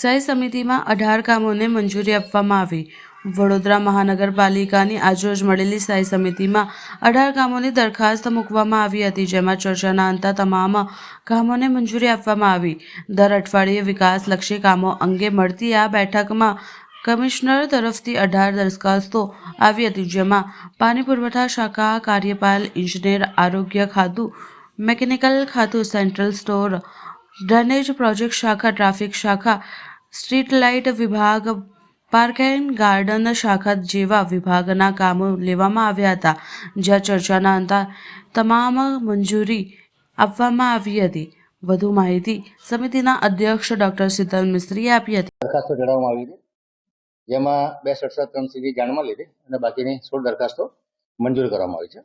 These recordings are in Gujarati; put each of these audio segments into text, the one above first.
સ્થાયી સમિતિમાં અઢાર કામોને મંજૂરી આપવામાં આવી. વડોદરા મહાનગરપાલિકાની આજરોજ મળેલી સ્થાયી સમિતિમાં અઢાર કામોની દરખાસ્ત મૂકવામાં આવી હતી, જેમાં ચર્ચાના અંતે તમામ કામોને મંજૂરી આપવામાં આવી. દર અઠવાડિયે વિકાસલક્ષી કામો અંગે મળતી આ બેઠકમાં કમિશનર તરફથી અઢાર દરખાસ્તો આવી હતી, જેમાં પાણી પુરવઠા શાખા, કાર્યપાલ, ઇજનેર, આરોગ્ય ખાતું, મેકેનિકલ ખાતું, સેન્ટ્રલ સ્ટોર, ડ્રેનેજ પ્રોજેક્ટ શાખા, ટ્રાફિક શાખા સ્ટ્રીટ લાઇટ વિભાગ, પાર્ક એન્ડ ગાર્ડન શાખા જેવા વિભાગના કામો લેવામાં આવ્યા હતા, જ્યાં ચર્ચાના અંતર તમામ મંજૂરી આપવામાં આવી હતી. વધુ માહિતી સમિતિના અધ્યક્ષ ડોક્ટર શીતલ મિસ્ત્રીએ આપી હતી. દરખાસ્તો જણાવવામાં આવી હતી જેમાં બે સડસઠ ત્રણ સીધી જાણમાં લીધી અને બાકીની સોળ દરખાસ્તો મંજૂર કરવામાં આવી છે.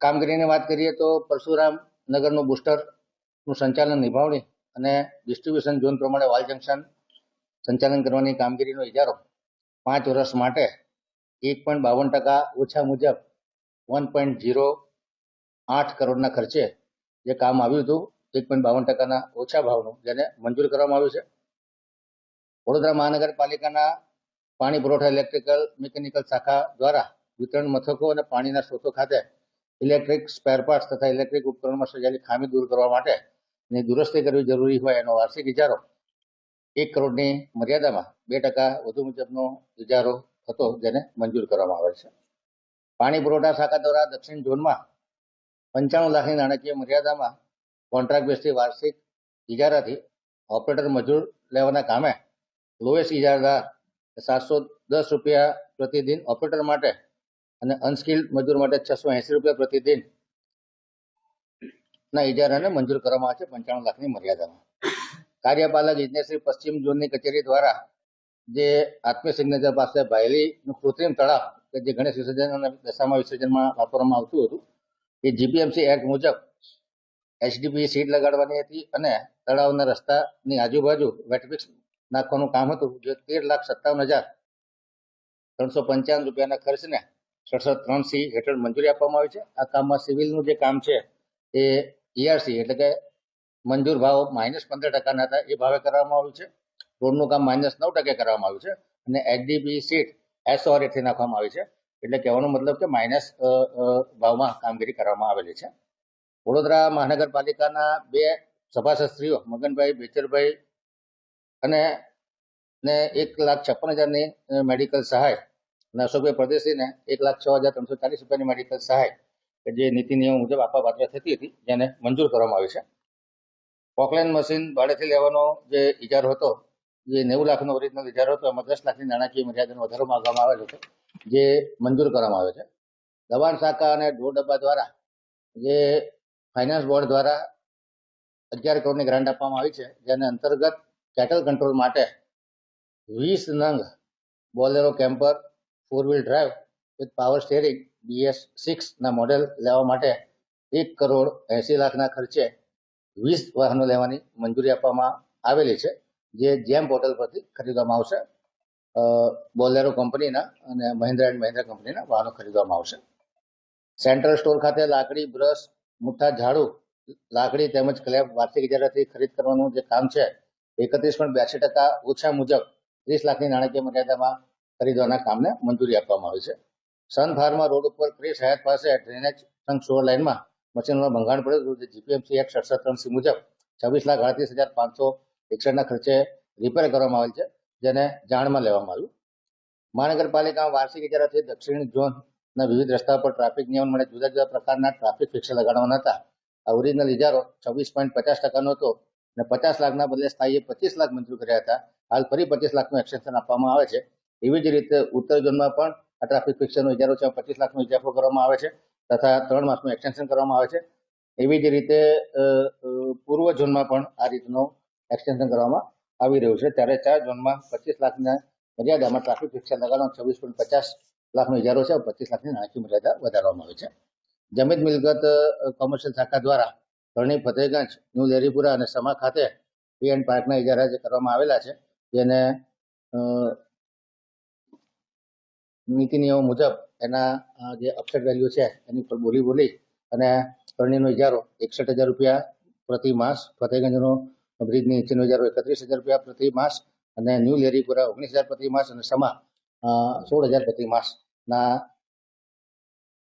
કામગીરીની વાત કરીએ તો પરશુરામ નગરનું બુસ્ટરનું સંચાલન નિભાવણી અને ડિસ્ટ્રીબ્યુશન ઝોન પ્રમાણે વાલ જંકશન સંચાલન કરવાની કામગીરીનો ઇજારો પાંચ વર્ષ માટે એક પોઈન્ટ બાવન ટકા ઓછા મુજબ વન પોઈન્ટ ઝીરો આઠ કરોડના ખર્ચે જે કામ આવ્યું હતું, એક પોઈન્ટ બાવન ટકાના ઓછા ભાવનું જેને મંજૂર કરવામાં આવ્યું છે. વડોદરા મહાનગરપાલિકાના પાણી પુરવઠા ઇલેક્ટ્રિકલ મિકેનિકલ શાખા દ્વારા વિતરણ મથકો અને પાણીના સ્ત્રોતો ખાતે ઇલેક્ટ્રિક સ્પેર તથા ઇલેક્ટ્રિક ઉપકરણમાં સર્જાયેલી ખામી દૂર કરવા માટે ની દુરસ્તી કરવી જરૂરી હોય એનો વાર્ષિક ઇજારો એક કરોડની મર્યાદામાં બે ટકા વધુ મુજબનો ઇજારો થતો જેને મંજૂર કરવામાં આવે છે. પાણી પુરવઠા શાખા દ્વારા દક્ષિણ ઝોનમાં પંચાણું લાખની નાણાકીય મર્યાદામાં કોન્ટ્રાક્ટ બેઝથી વાર્ષિક ઇજારાથી ઓપરેટર મજૂર લેવાના કામે લોએસ્ટ ઇજારદાર સાતસો દસ રૂપિયા પ્રતિદિન ઓપરેટર માટે અને અનસ્કિલ્ડ મજૂર માટે છસો એંસી રૂપિયા પ્રતિદિન ના, ઇજારાને મંજૂર કરવામાં આવે છે પંચાણું લાખની મર્યાદામાં. કાર્યપાલક ઇજનેરશ્રી પશ્ચિમ ઝોનની કચેરી દ્વારા જે આત્મીય સિગ્નેચર પાસે ભાયલીનું કૃત્રિમ તળાવ કે જે ગણેશ વિસર્જન અને દશામાં વિસર્જનમાં વાપરવામાં આવતું હતું, એ જીપીએમસી એક્ટ મુજબ એચડીપી સીટ લગાડવાની હતી અને તળાવના રસ્તાની આજુબાજુ વેટફિક્સ નાખવાનું કામ હતું, જે તેર લાખ સત્તાવન હજાર ત્રણસો પંચાવન રૂપિયાના ખર્ચને સડસઠ ત્રણ સી હેઠળ મંજૂરી આપવામાં આવી છે. આ કામમાં સિવિલનું જે કામ છે, એ ઈઆરસી એટલે કે મંજૂર ભાવ માઇનસ પંદર ટકાના હતા, એ ભાવે કરવામાં આવ્યું છે. રોડનું કામ માઇનસ નવ ટકે કરવામાં આવ્યું છે અને એચડીબી સીટ એસો રેટથી નાખવામાં આવી છે. એટલે કહેવાનો મતલબ કે માઇનસ ભાવમાં કામગીરી કરવામાં આવેલી છે. વડોદરા મહાનગરપાલિકાના બે સભાસદશ્રીઓ, મગનભાઈ બેચરભાઈ અને, ને એક લાખ છપ્પન હજારની મેડિકલ સહાય અને અશોકભાઈ પ્રદેશીને એક લાખ છ હજાર ત્રણસો ચાલીસ રૂપિયાની મેડિકલ સહાય કે જે નીતિ નિયમ મુજબ આપવા પાત્ર થતી હતી, જેને મંજૂર કરવામાં આવી છે. પોકલેન મશીન ભાડેથી લેવાનો જે ઇજારો હતો, જે નેવું લાખનો ઓરિજિનલ ઇજારો હતો, એમાં દસ લાખની નાણાકીય મર્યાદાનો વધારો માંગવામાં આવેલો હતો જે મંજૂર કરવામાં આવે છે. દબાણ શાખા અને ઢોર ડબ્બા દ્વારા જે ફાઇનાન્સ બોર્ડ દ્વારા અગિયાર કરોડની ગ્રાન્ટ આપવામાં આવી છે, જેને અંતર્ગત કેટલ કંટ્રોલ માટે વીસ નંગ Bolero Camper four wheel drive with power steering BS સિક્સના model લેવા માટે એક કરોડ એંસી લાખના ખર્ચે વીસ વાહનો લેવાની મંજૂરી આપવામાં આવેલી છે, જે જેમ પોર્ટલ પરથી ખરીદવામાં આવશે બોલેરો કંપનીના અને મહિન્દ્રા એન્ડ મહિન્દ્રા કંપનીના વાહનો ખરીદવામાં આવશે. સેન્ટ્રલ સ્ટોર ખાતે લાકડી, બ્રશ, મુઠ્ઠા, ઝાડુ, લાકડી તેમજ ક્લેપ વાર્ષિક ઇજારાથી ખરીદ કરવાનું જે કામ છે, એકત્રીસ પોઈન્ટ બ્યાસી ટકા ઓછા મુજબ ત્રીસ લાખની નાણાકીય મર્યાદામાં ખરીદવાના કામને મંજૂરી આપવામાં આવી છે. સન ફાર્મા રોડ ઉપર ક્રિસ હયાત પાસે ડ્રેનેજ સંઘ સોર લાઇનમાં મશીનોમાં ભંગાણ પડ્યું હતું. જીપીએમસી એક સડસઠ ત્રણ સી મુજબ છવ્વીસ લાખ અડત્રીસ હજાર પાંચસો એકસઠના ખર્ચે રિપેર કરવામાં આવેલ છે, જેને જાણમાં લેવામાં આવ્યું. મહાનગરપાલિકામાં વાર્ષિક ઇજારાથી દક્ષિણ ઝોનના વિવિધ રસ્તા પર ટ્રાફિક નિયમન માટે જુદા જુદા પ્રકારના ટ્રાફિક ફિક્સ લગાડવાના હતા આ ઓરિજિનલ ઇજારો છવ્વીસ પોઈન્ટ પચાસ ટકાનો હતો અને પચાસ લાખના બદલે સ્થાયીએ પચીસ લાખ મંજૂર કર્યા હતા. હાલ ફરી પચીસ લાખનું એક્સટેન્શન આપવામાં આવે છે. એવી જ રીતે ઉત્તર ઝોનમાં પણ આ ટ્રાફિક ફિક્સરનો ઇજારો છે, પચીસ લાખનો ઇજાફો કરવામાં આવે છે તથા ત્રણ માસનું એક્સટેન્શન કરવામાં આવે છે. એવી જ રીતે પૂર્વ ઝોનમાં પણ આ રીતનું એક્સટેન્શન કરવામાં આવી રહ્યું છે. ત્યારે ચાર ઝોનમાં પચીસ લાખના મર્યાદામાં ટ્રાફિક ફિક્સર લગાડવાનો છવ્વીસ પોઈન્ટ પચાસ લાખનો ઇજારો છે, પચીસ લાખની નાણાકીય મર્યાદા વધારવામાં આવી છે. જમીન મિલકત કોમર્શિયલ શાખા દ્વારા ધરણી ફતેહગંજ ન્યૂ લેરીપુરા અને સમા ખાતે પી એન્ડ પાર્કના ઇજારા જે કરવામાં આવેલા છે, જેને નીતિ નિયમો મુજબ એના જે અપસેટ વેલ્યુ છે, એની પર બોલી બોલી અને કરણીનો ઇજારો એકસઠ હજાર રૂપિયા પ્રતિ માસ, ફતેહગંજનો બ્રિજની નીચેનો ઇજારો એકત્રીસ હજાર રૂપિયા પ્રતિ માસ અને ન્યૂ લેરીપુરા ઓગણીસ હજાર પ્રતિ માસ અને સમા સોળ હજાર પ્રતિ માસના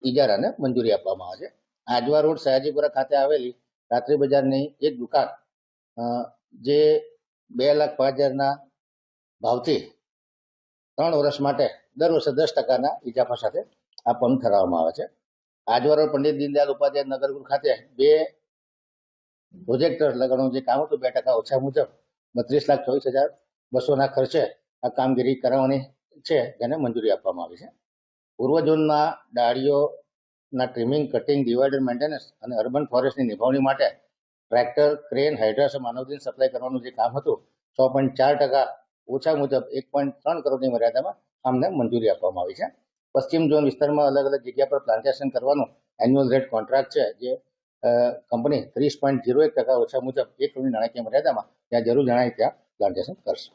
ઇજારાને મંજૂરી આપવામાં આવે છે. આજવા રોડ સયાજીપુરા ખાતે આવેલી રાત્રિ બજારની એક દુકાન જે બે લાખ પાંચ હજારના ભાવથી ત્રણ વર્ષ માટે દર વર્ષે દસ ટકાના ઇજાફા સાથે આ આપવાનું ઠરાવવામાં આવે છે. આજવા પંડિત દીનદયાલ ઉપાધ્યાય નગરગુર ખાતે બે પ્રોજેક્ટર લગાડવાનું જે કામ હતું, બે ટકા ઓછા મુજબ બત્રીસ લાખ ચોવીસ હજાર બસોના ખર્ચે આ કામગીરી કરાવવાની છે જેને મંજૂરી આપવામાં આવી છે. પૂર્વ ઝોનના ડાળીઓના ટ્રીમિંગ કટિંગ ડિવાઇડર મેન્ટેનન્સ અને અર્બન ફોરેસ્ટની નિભાવણી માટે ટ્રેક્ટર ક્રેન હાઇડ્રાસ માનવદિન સપ્લાય કરવાનું જે કામ હતું છ પોઈન્ટ ચાર ટકા ઓછા મુજબ એક પોઈન્ટ ત્રણ કરોડની મર્યાદામાં કામને મંજૂરી આપવામાં આવી છે. પશ્ચિમ ઝોન વિસ્તારમાં અલગ અલગ જગ્યા પર પ્લાન્ટેશન કરવાનું એન્યુઅલ રેટ કોન્ટ્રાક્ટ છે, જે કંપની ત્રીસ પોઈન્ટ ઝીરો એક ટકા ઓછા મુજબ એક કરોડની નાણાકીય મર્યાદામાં ત્યાં જરૂર જણાય ત્યાં પ્લાન્ટેશન કરશે.